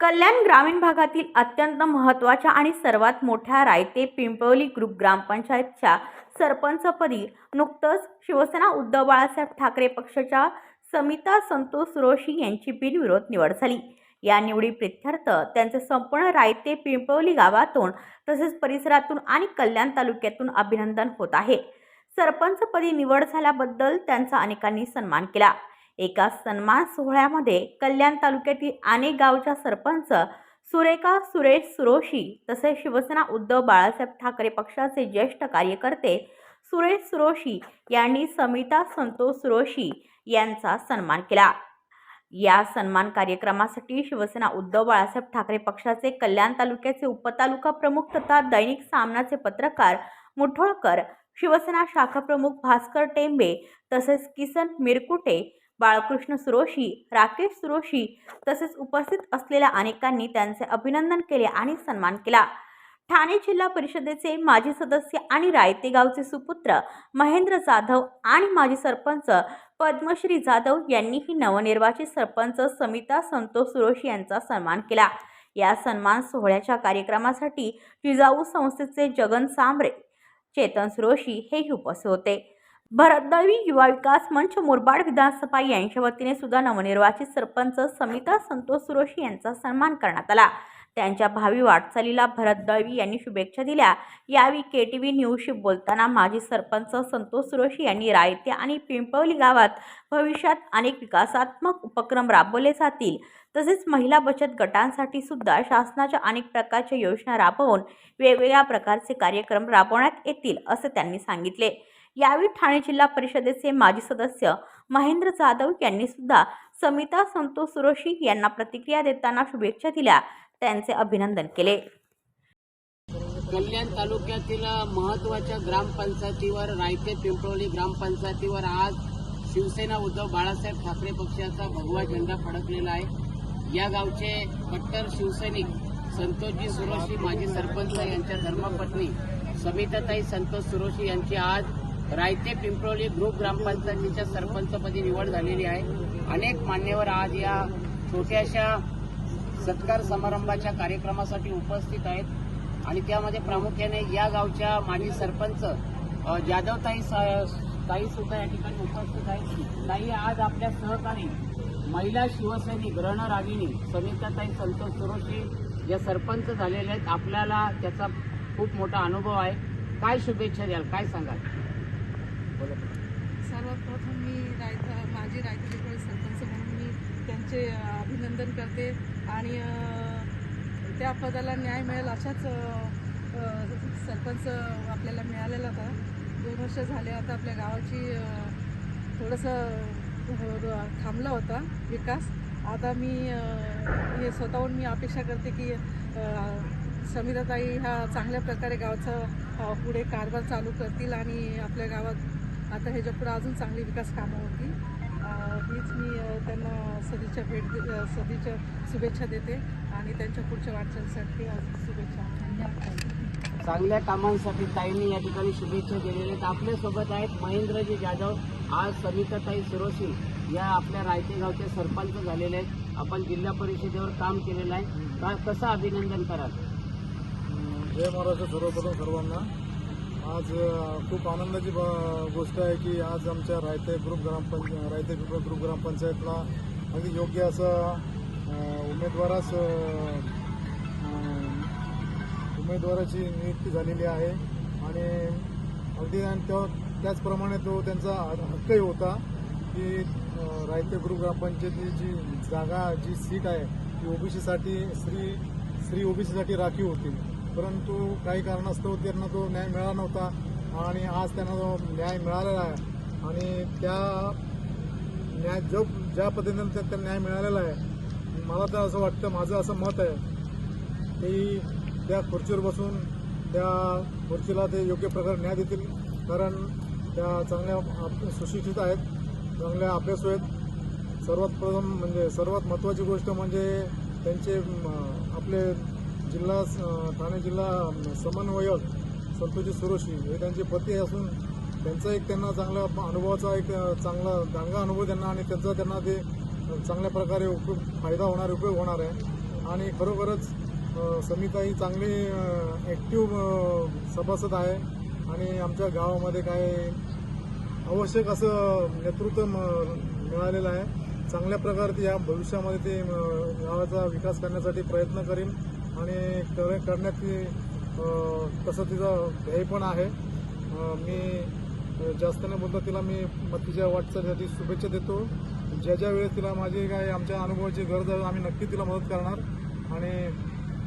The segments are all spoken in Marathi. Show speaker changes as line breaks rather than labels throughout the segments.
कल्याण ग्रामीण भागातील अत्यंत महत्त्वाच्या आणि सर्वात मोठ्या रायते पिंपळली ग्रुप ग्रामपंचायतच्या सरपंचपदी नुकतंच शिवसेना उद्धव बाळासाहेब ठाकरे पक्षाच्या समिता संतोष रोशी यांची बिनविरोध निवड झाली. या निवडी प्रित्यर्थ त्यांचे संपूर्ण रायते पिंपळली गावातून तसेच परिसरातून आणि कल्याण तालुक्यातून अभिनंदन होत आहे. सरपंचपदी निवड झाल्याबद्दल त्यांचा अनेकांनी सन्मान केला. एका सन्मान सोहळ्यामध्ये कल्याण तालुक्यातील अनेक गावच्या सरपंच सुरेखा सुरेश सुरोशी तसेच शिवसेना उद्धव बाळासाहेब ठाकरे पक्षाचे ज्येष्ठ कार्यकर्ते सुरेश सुरोशी यांनी समिता संतोष सुरोशी यांचा सन्मान केला. या सन्मान कार्यक्रमासाठी शिवसेना उद्धव बाळासाहेब ठाकरे पक्षाचे कल्याण तालुक्याचे उपतालुका प्रमुख तथा दैनिक सामनाचे पत्रकार मुठोळकर शिवसेना शाखा प्रमुख भास्कर टेंबे तसेच किसन मिरकुटे बाळकृष्ण सुरोशी राकेश सुरोशी तसेच उपस्थित असलेल्या अनेकांनी त्यांचे अभिनंदन केले आणि सन्मान केला. ठाणे जिल्हा परिषदेचे माजी सदस्य आणि रायते गावचे सुपुत्र महेंद्र जाधव आणि माजी सरपंच पद्मश्री जाधव यांनीही नवनिर्वाचित सरपंच समिता संतोष सुरोशी यांचा सन्मान केला. या सन्मान सोहळ्याच्या कार्यक्रमासाठी जिजाऊ संस्थेचे जगन सांबरे चेतन सुरोशी हेही उपस्थित होते. भरतदळवी युवा विकास मंच मुरबाड विधानसभा यांच्या वतीने सुद्धा नवनिर्वाचित सरपंच समिता संतोष सुरोशी यांचा सन्मान करण्यात आला. त्यांच्या भावी वाटचालीला भरत दळवी यांनी शुभेच्छा दिल्या. यावेळी के टी व्ही न्यूजशी बोलताना माजी सरपंच संतोष सुरोशी यांनी रायते आणि पिंपवली गावात भविष्यात अनेक विकासात्मक उपक्रम राबवले जातील. तसेच महिला बचत गटांसाठी सुद्धा शासनाच्या अनेक प्रकारच्या योजना राबवून वेगवेगळ्या प्रकारचे कार्यक्रम राबवण्यात येतील असे त्यांनी सांगितले. यावेळी ठाणे जिल्हा परिषदेचे माजी सदस्य महेंद्र जाधव यांनी सुद्धा समिता संतोष सुरोशी यांना प्रतिक्रिया देताना शुभेच्छा दिल्या. त्यांचे अभिनंदन केले.
कल्याण तालुक्यातील महत्त्वाच्या ग्रामपंचायतीवर रायते पिंपळवली ग्रामपंचायतीवर आज शिवसेना उद्धव बाळासाहेब ठाकरे पक्षाचा भगवा झेंडा फडकलेला आहे. या गावचे कट्टर शिवसैनिक संतोषजी सुरोशी माजी सरपंच यांच्या धर्मपत्नी समिताताई संतोष सुरोशी यांची आज रायते पिंपरोली ग्रुप ग्रामपंचायतीच्या सरपंचपदी निवड झालेली आहे. अनेक मान्यवर आज या छोट्याशा सत्कार समारंभाच्या कार्यक्रमासाठी उपस्थित आहेत. आणि त्यामध्ये प्रामुख्याने या गावच्या माजी सरपंच जाधवताई सा- ताई सुद्धा या ठिकाणी उपस्थित आहेत. ताई आज आपल्या सहकारी महिला शिवसैनिक रणरागिणी समिताताई संतोष सुरोशी या सरपंच झालेल्या आहेत. आपल्याला त्याचा खूप मोठा अनुभव आहे. काय शुभेच्छा द्याल? काय सांगाल? सर्वात
सर्वप्रथम मी रायता माझी रायतलीकडे सरपंच म्हणून मी त्यांचे अभिनंदन करते आणि त्या पदाला न्याय मिळेल अशाच सरपंच आपल्याला मिळालेला होता. दोन वर्ष झाले आता आपल्या गावाची थोडंसं थांबला होता विकास. आता मी हे स्वतःहून मी अपेक्षा करते की समीराताई समिताताई ह्या चांगल्या प्रकारे गावचं पुढे कारभार चालू करतील आणि आपल्या गावात आता ह्याच्या पुढे अजून चांगली विकास कामं होतील. अ, हीच मी त्यांना सदिच्छा भेट दे- अ, सदिच्छा शुभेच्छा देते आणि त्यांच्या पुढच्या वाटचालीसाठी अजून शुभेच्छा.
चांगल्या कामांसाठी ताईंनी या ठिकाणी शुभेच्छा दिलेल्या आहेत. आपल्यासोबत आहेत महेंद्रजी जाधव आज समिताताई सुरोशी या आपल्या रायते गावचे सरपंच झालेले आहेत. आपण जिल्हा परिषदेवर काम केलेलं आहे. का- कसं अभिनंदन कराल?
जय महाराष्ट्र सर्वप्रथम सर्वांना. आज खूप आनंदाची ब- गोष्ट आहे की आज आमच्या रायते ग्रुप ग्रामपंच रायते ग्रुप ग्रामपंचायतला अगदी योग्य असं उमेदवारास उमेदवाराची नियुक्ती झालेली आहे. आणि अगदी आणि त्या त्याचप्रमाणे तो त्यांचा हक्कही होता की रायते ग्रुप ग्रामपंचायतीची जी जागा जी सीट आहे ती ओबीसीसाठी स्त्री स्त्री ओबीसीसाठी राखीव होती. परंतु काही कारणास्तव त्यांना तो न्याय मिळाला नव्हता आणि आज त्यांना तो न्याय मिळालेला आहे. आणि त्या न्याय जो ज्या पद्धतीनं त्या- त्यांना न्याय मिळालेला आहे मला तर असं वाटतं माझं असं मत आहे की त्या खुर्चीवर बसून त्या खुर्चीला ते योग्य प्रकारे न्याय देतील. कारण त्या चांगल्या सुशिक्षित आहेत चांगल्या अभ्यासू आहेत. सर्वात प्रथम म्हणजे सर्वात महत्त्वाची गोष्ट म्हणजे त्यांचे आपले जिल्हा स- ठाणे जिल्हा समन्वयक संतोषी सुरोशी हे त्यांचे पती असून त्यांचा एक त्यांना चांगला अनुभवाचा एक चांगला चांगला अनुभव त्यांना आणि त्यांचा त्यांना ते चांगल्या प्रकारे उपयोग फायदा होणार उपयोग होणार आहे. आणि खरोखरच समिता ही चांगली ॲक्टिव्ह सभासद आहे. आणि आमच्या गावामध्ये काय आवश्यक असं नेतृत्व म- मिळालेलं आहे. चांगल्या प्रकारे या भविष्यामध्ये ते गावाचा विकास करण्यासाठी प्रयत्न करीन. आणि कर करण्यात ती तसं तिचं ध्येय पण आहे. मी जास्त न बोलता तिला मी तिच्या वाटचालीसाठी शुभेच्छा देतो. ज्या ज्या वेळेस तिला माझी काय आमच्या अनुभवाची गरज आहे आम्ही नक्की तिला मदत करणार. आणि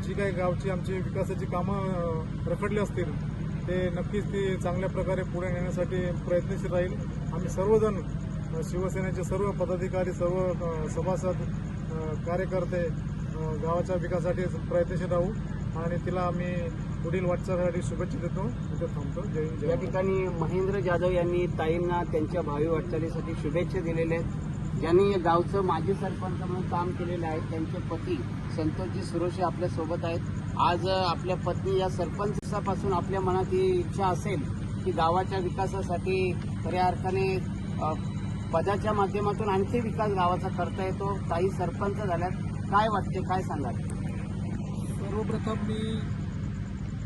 जी काही गावची आमची विकासाची कामं रखडली असतील ते नक्कीच ती चांगल्या प्रकारे पुढे नेण्यासाठी प्रयत्नशील राहील. आम्ही सर्वजण शिवसेनेचे सर्व पदाधिकारी सर्व सभासद कार्यकर्ते गावाच्या विकासासाठी प्रयत्नशील राहू आणि तिला आम्ही पुढील वाटचालीसाठी शुभेच्छा देतो. इथे थांबतो. जय जय
या. ठिकाणी महेंद्र जाधव यांनी ताईंना त्यांच्या भावी वाटचालीसाठी शुभेच्छा दिलेल्या आहेत. ज्यांनी या गावचं माजी सरपंच म्हणून काम केलेलं आहे त्यांचे पती संतोषजी सुरोशे आपल्यासोबत आहेत. आज आपल्या पत्नी या सरपंचापासून आपल्या मनात ही इच्छा असेल की गावाच्या विकासासाठी खऱ्या अर्थाने पदाच्या माध्यमातून आणखी विकास गावाचा करता येतो. काही सरपंच झाल्यात. काय वाटते काय सांगाल?
सर्वप्रथम मी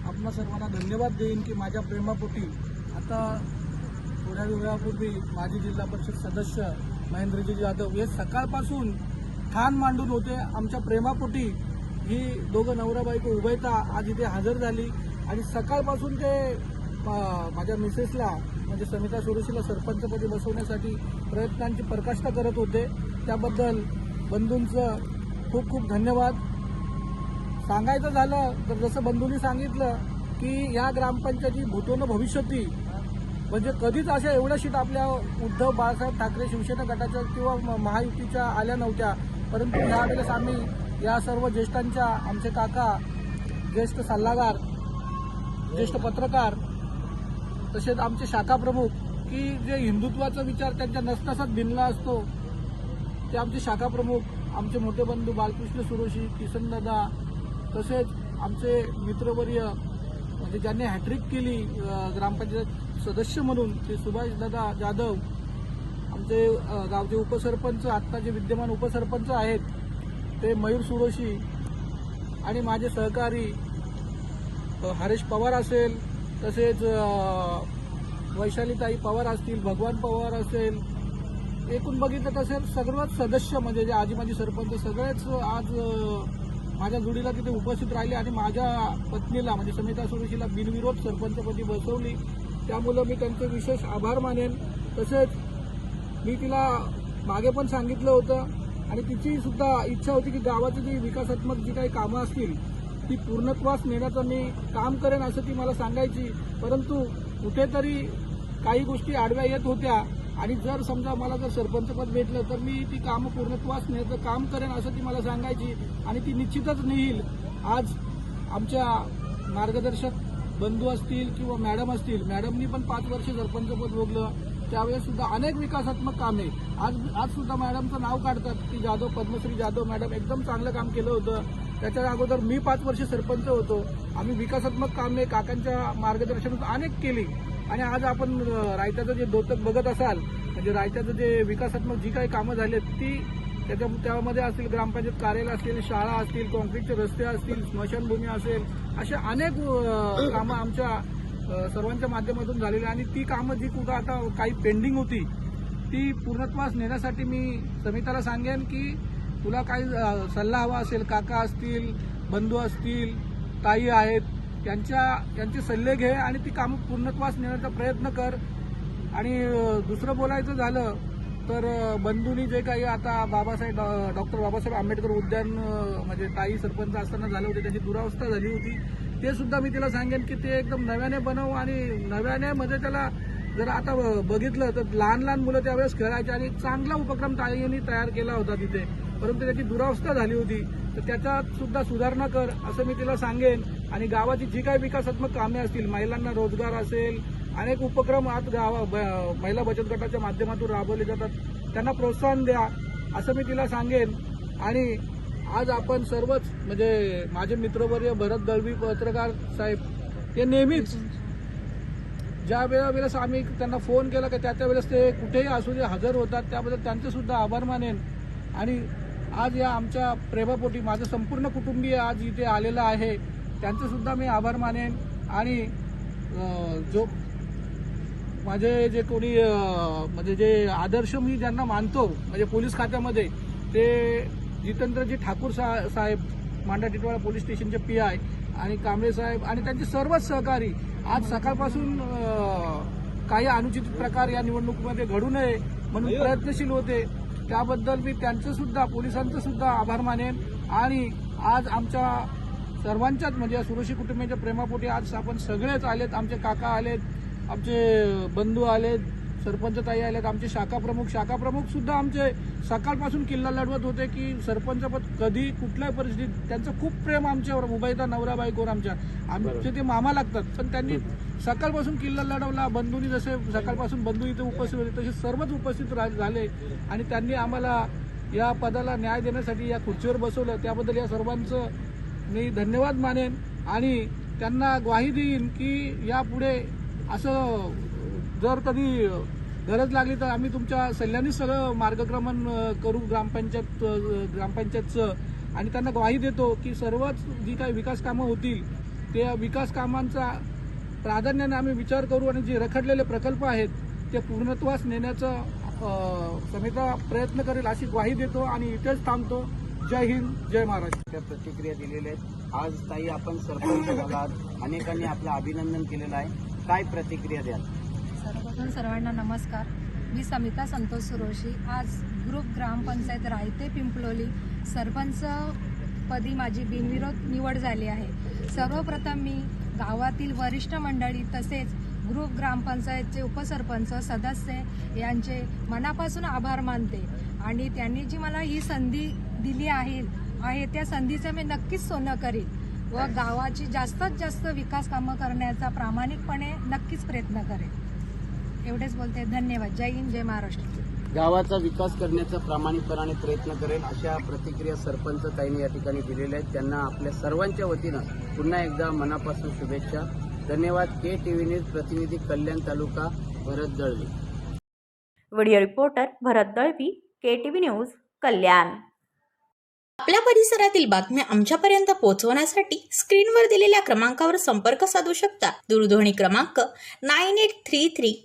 आपणा सर्वांना धन्यवाद देईन की माझ्या प्रेमापोटी आता थोड्या वेळापूर्वी माजी जिल्हा परिषद सदस्य महेंद्रजी जाधव हे सकाळपासून ठाण मांडून होते. आमच्या प्रेमापोटी ही दोघं नवरा बायको उभयता आज इथे हजर झाली. आणि सकाळपासून ते माझ्या मिसेसला म्हणजे समिता सुरेशीला सरपंचपदी बसवण्यासाठी प्रयत्नांची प्रकाष्ठा करत होते. त्याबद्दल बंधूंचं खूप खूप धन्यवाद. सांगायचं झालं तर जसं बंधूंनी सांगितलं की या ग्रामपंचायती भूतोन भविष्यती म्हणजे कधीच अशा एवढ्या शीट आपल्या उद्धव बाळासाहेब ठाकरे शिवसेना गटाच्या किंवा म- महायुतीच्या आल्या नव्हत्या. परंतु यावेळेस आम्ही या सर्व ज्येष्ठांच्या आमचे काका ज्येष्ठ सल्लागार ज्येष्ठ पत्रकार तसेच आमचे शाखा प्रमुख की जे हिंदुत्वाचा विचार त्यांच्या नसनसात भिनला असतो ते आमचे शाखा प्रमुख आमचे मोठे बंधू बालकृष्ण सुरोशी किसन दादा तसेच आमचे मित्रवर्य म्हणजे ज्यांनी हॅट्रिक केली ग्रामपंचायत सदस्य म्हणून ते सुभाष दादा जाधव आमचे गावचे उपसरपंच आत्ता जे विद्यमान उपसरपंच आहेत ते मयूर सुरोशी आणि माझे सहकारी हरेश पवार असेल तसेच वैशालीताई पवार असतील भगवान पवार असेल एकूण बघितलं तसेच सर्वच सदस्य म्हणजे जे आजी माझी सरपंच सगळेच आज माझ्या जोडीला तिथे उपस्थित राहिले आणि माझ्या पत्नीला म्हणजे समिता सुरेशीला बिनविरोध सरपंचपदी बसवली. त्यामुळं मी त्यांचे विशेष आभार मानेन. तसेच मी तिला मागे पण सांगितलं होतं आणि तिची सुद्धा इच्छा होती की गावाची जी विकासात्मक जी काही कामं असतील ती पूर्णत्वास नेण्याचं मी काम करेन असं ती मला सांगायची. परंतु कुठेतरी काही गोष्टी आडव्या येत होत्या. आणि जर समजा मला जर सरपंचपद भेटलं तर मी ती कामं पूर्णत्वास नेतं काम करेन असं ती मला सांगायची आणि ती निश्चितच नेईल. आज आमच्या मार्गदर्शक बंधू असतील किंवा मॅडम असतील मॅडमनी पण पाच वर्ष सरपंचपद भोगलं त्यावेळेस सुद्धा अनेक विकासात्मक कामे. आज आज सुद्धा मॅडमचं नाव काढतात की जाधव पद्मश्री जाधव मॅडम एकदम चांगलं काम केलं होतं. त्याच्या अगोदर मी पाच वर्ष सरपंच होतो. आम्ही विकासात्मक कामे काकांच्या मार्गदर्शनात अनेक केली. आणि आज आपण रायताचं रायत्याचं जे दोतक बघत असाल म्हणजे रायत्याचं जे विकासात्मक जी काही कामं झाली ती त्याच्या त्यामध्ये असतील ग्रामपंचायत कार्यालय असतील शाळा असतील कॉन्क्रीटचे रस्ते असतील स्मशानभूमी असेल अशा अनेक कामं आमच्या सर्वांच्या माध्यमातून झालेली आणि ती कामं जी कुठं आता काही पेंडिंग होती ती पूर्णत्वास नेण्यासाठी मी समिताला सांगेन की तुला काही सल्ला हवा असेल काका असतील बंधू असतील ताई आहेत त्यांच्या त्यांचे सल्ले घे आणि ती कामं पूर्णत्वास नेण्याचा प्रयत्न कर. आणि दुसरं बोलायचं झालं तर बंधूनी बंधूंनी जे काही आता बाबासाहेब डॉ- डॉक्टर बाबासाहेब आंबेडकर उद्यान म्हणजे ताई सरपंच असताना झालं होते त्याची दुरावस्था झाली होती. ते सुद्धा मी तिला सांगेन की ते एकदम नव्याने बनव आणि नव्याने म्हणजे त्याला जर आता ब- बघितलं तर लहान लहान मुलं त्यावेळेस खेळायचे आणि चांगला उपक्रम ताईंनी तयार केला होता तिथे. परंतु त्याची दुरावस्था झाली होती. तर त्याच्यात सुद्धा सुधारणा कर असं मी तिला सांगेन. आणि गावाची जी काही विकासात्मक कामे असतील महिलांना रोजगार असेल अनेक उपक्रम आज गावा ब- महिला बचत गटाच्या माध्यमातून राबवले जातात. त्यांना प्रोत्साहन द्या असं मी तिला सांगेन. आणि आज आपण सर्वच म्हणजे माझे मित्रवर्य भरत दळवी पत्रकार साहेब ते नेहमीच ज्या वेळा वेळेस आम्ही त्यांना फोन केला की त्या त्या वेळेस ते कुठेही असू दे हजर होतात त्याबद्दल त्यांचे सुद्धा आभार मानेन. आणि आज या आमच्या प्रेमापोटी माझं संपूर्ण कुटुंबीय आज इथे आलेलं आहे त्यांचे सुद्धा मी आभार मानेन. आणि जो माझे जे कोणी म्हणजे जे आदर्श मी ज्यांना मानतो म्हणजे पोलीस खात्यामध्ये ते जितेंद्रजी ठाकूर सा साहेब मांडा टिटवाळा पोलीस स्टेशनचे पी आय आणि कांबळे साहेब आणि त्यांचे सर्वच सहकारी आज सकाळपासून काही अनुचित प्रकार या निवडणुकीमध्ये घडू नये म्हणून प्रयत्नशील होते. त्याबद्दल मी त्यांचं सुद्धा पोलिसांचं सुद्धा आभार मानेन. आणि आज आमच्या सर्वांच्याच म्हणजे या सुरक्षी कुटुंबाच्या प्रेमापोटी आज आपण सगळेच आलेत. आमचे काका आलेत आमचे बंधू आलेत सरपंच ताई आलेत आमचे शाखा प्रमुख शाखा प्रमुख सुद्धा आमचे सकाळपासून किल्ला लढवत होते की सरपंच पद कधी कुठल्याही परिस्थितीत त्यांचं खूप प्रेम आमच्यावर मुंबईचा नवरा बायकोवर आमच्या. आमचे ते मामा लागतात. पण त्यांनी सकाळपासून किल्ला लढवला बंधूंनी जसे सकाळपासून बंधू इथे उपस्थित होते तसे सर्वच उपस्थित रा- झाले. आणि त्यांनी आम्हाला या पदाला न्याय देण्यासाठी या खुर्चीवर बसवलं. त्याबद्दल या सर्वांचं मी धन्यवाद मानेन. आणि त्यांना ग्वाही देईन की यापुढे असं जर कधी गरज लागली तर आम्ही तुमच्या सल्ल्याने सगळं मार्गक्रमण करू ग्रामपंचायत ग्रामपंचायतचं. आणि त्यांना ग्वाही देतो की सर्वच जी काही विकास कामं होतील त्या विकास कामांचा प्राधान्याने आम्ही विचार करू आणि जे रखडलेले प्रकल्प आहेत ते पूर्णत्वास नेण्याचा समिता प्रयत्न करेल अशी ग्वाही देतो आणि इथेच थांबतो. जय हिंद जय महाराष्ट्र.
त्या प्रतिक्रिया दिलेल्या आहेत. आज ताई आपण सरपंच झालात. अनेकांनी आपलं अभिनंदन केलेलं आहे. काय प्रतिक्रिया द्याल?
सर्वप्रथम सर्वांना नमस्कार. मी समिता संतोष सुरोशी. आज ग्रुप ग्रामपंचायत रायते पिंपलोली सरपंच पदी माझी बिनविरोध निवड झाली आहे. सर्वप्रथम मी गावातील वरिष्ठ मंडळी तसेच ग्रुप ग्रामपंचायतचे उपसरपंच सदस्य यांचे मनापासून आभार मानते आणि त्यांनी जी मला ही संधी दिली आहे आहे त्या संधीचं मी नक्कीच सोनं करीन व गावाची जास्तीत जास्त विकास कामं करण्याचा प्रामाणिकपणे नक्कीच प्रयत्न करेन. एवढेच बोलते. धन्यवाद. जय हिंद जय महाराष्ट्र.
गावाचा विकास करण्याचा प्रामाणिकपणाने प्रयत्न करेल अशा प्रतिक्रिया सरपंच ताईने या ठिकाणी दिलेल्या आहेत. त्यांना आपल्या सर्वांच्या वतीनं पुन्हा एकदा मनापासून शुभेच्छा. धन्यवाद. के टीव्ही न्यूज प्रतिनिधी Kalyan taluka Bharat Dalvi.
Video reporter Bharat Dalvi K T V news Kalyan.
आपल्या परिसरातील बातम्या आमच्यापर्यंत पोहोचवण्यासाठी स्क्रीनवर दिलेल्या क्रमांकावर संपर्क साधू शकता. दूरध्वनी क्रमांक nine eight three three